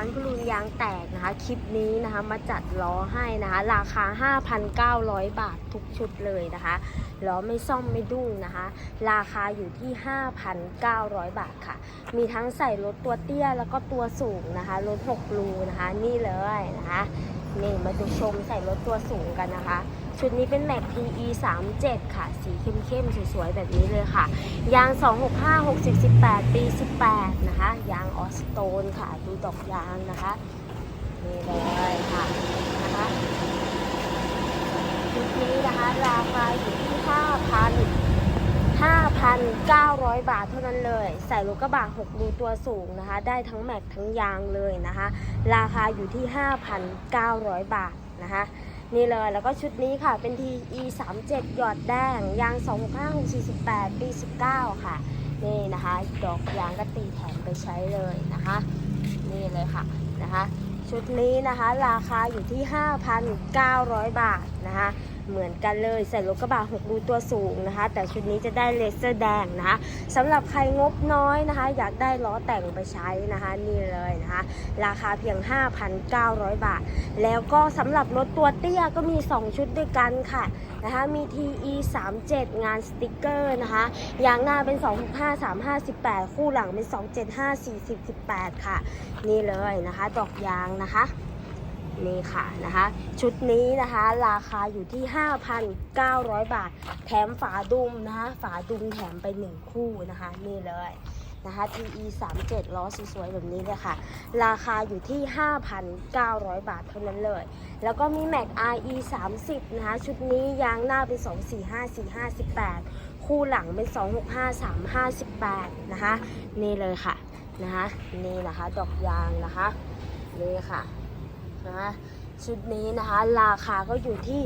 านคุณลุงยางแตกนะคะ คลิปนี้นะคะมาจัดล้อให้นะคะ ราคา 5,900 บาททุกชุดเลยนะคะล้อไม่ซ่อมไม่ดุ้งนะคะ ราคาอยู่ที่ 5,900 บาทค่ะ มีทั้งใส่รถตัวเตี้ยแล้วก็ตัวสูงนะคะรถ6รูนะคะ นี่เลยนะคะ นี่มาดูชมใส่รถตัวสูงกันนะคะ ชุดนี้เป็นแม็ก PE 37 ค่ะ สีเข้มๆ สวยๆ แบบนี้เลยค่ะ ยาง 265 60 18 ปี 18 นะคะ ยางออสโตนค่ะ ดูดอกยางนะคะ นี่เลยค่ะนะคะชุดนี้นะคะ ราคาอยู่ที่ 5,000 5,900 บาทเท่านั้นเลย ใส่รถกระบะ6รูตัวสูงนะคะ ได้ทั้งแม็กทั้งยางเลยนะคะ ราคาอยู่ที่ 5,900 บาทนะคะ นี่เลยแล้วก็ชุดนี้ค่ะเป็น TE 3 7หยอดแดง ยาง265 48 ปี 19 ค่ะ นี่นะคะ ดอกยางก็ตีแถมไปใช้เลยนะคะ นี่เลยค่ะนะคะ ชุดนี้นะคะ ราคาอยู่ที่ 5,900 บาทนะคะ เหมือนกันเลยใส่รถกระบะ6รูตัวสูงนะคะ แต่ชุดนี้จะได้เลเซอร์แดงนะคะสำหรับใครงบน้อยนะคะ อยากได้ล้อแต่งไปใช้นะคะนี่เลยนะคะ ราคาเพียง 5,900 บาท แล้วก็สำหรับรถตัวเตี้ยก็มี 2 ชุดด้วยกันค่ะนะคะมี TE 37งานสติกเกอร์นะคะยางหน้าเป็น 265 35 18 คู่หลังเป็น 275 40 18 ค่ะ นี่เลยนะคะ ดอกยางนะคะ นี่ค่ะนะคะ ชุดนี้นะคะ ราคาอยู่ที่ 5,900 บาท แถมฝาดุมนะคะ ฝาดุมแถมไป 1 คู่นะคะ นี่เลยนะคะ TE 37ล้อสวยๆแบบนี้เลยค่ะ ราคาอยู่ที่ 5,900 บาทเท่านั้นเลย แล้วก็มี Mac RE 30นะคะ ชุดนี้ยางหน้าเป็น 245 45 18 คู่หลังเป็น 265 35 18 นะคะ นี่เลยค่ะนะคะ นี่นะคะ ดอกยางนะคะ นี่ค่ะ นะชุดนี้นะคะ ราคาก็อยู่ที่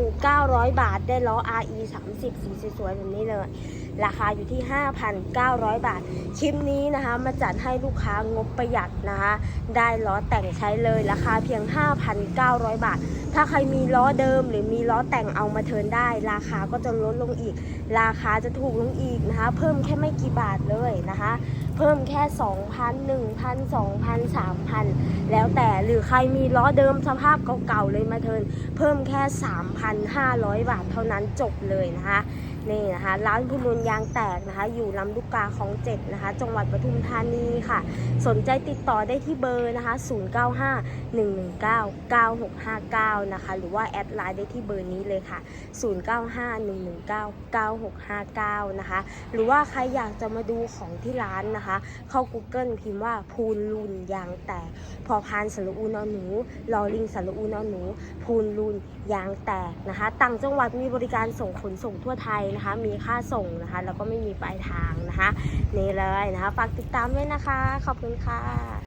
5,900 บาทได้ล้อ RE 30 สีสวยๆแบบนี้เลย ราคาอยู่ที่ 5,900 บาท คลิปนี้นะคะ มาจัดให้ลูกค้างบประหยัดนะคะ ได้ล้อแต่งใช้เลยราคาเพียง 5,900 บาท ถ้าใครมีล้อเดิมหรือมีล้อแต่งเอามาเทินได้ ราคาก็จะลดลงอีก ราคาจะถูกลงอีกนะคะ เพิ่มแค่ไม่กี่บาทเลยนะคะ พิ่มแค่ 2,000 1,000 2,000 3,000 แล้วแต่หรือใครมีล้อเดิมสภาพเก่าๆเลยมาเทินเพิ่มแค่ 3,500 บาทเท่านั้นจบเลยนะคะ นี่นะคะร้านพุนุนยางแตกนะคะ อยู่ลำลูกกาของเจ็ดนะคะ จังหวัดปทุมธานีค่ะ สนใจติดต่อได้ที่เบอร์นะคะ 095 119 9659 นะคะ หรือว่าแอดไลน์ได้ที่เบอร์นี้เลยค่ะ 095 119 9659 นะคะ หรือว่าใครอยากจะมาดูของที่ร้านนะคะ เข้า Google พิมพ์ว่าพูนลุนยางแตก พอพานสระอูนอนหนูลอลิงสระอูนอนหนู พูนลุนยางแตกนะคะ ต่างจังหวัดมีบริการส่งขนส่งทั่วไทยนะคะ มีค่าส่งนะคะ แล้วก็ไม่มีปลายทางนะคะ นี่เลยนะคะ ฝากติดตามด้วยนะคะ ขอบคุณค่ะ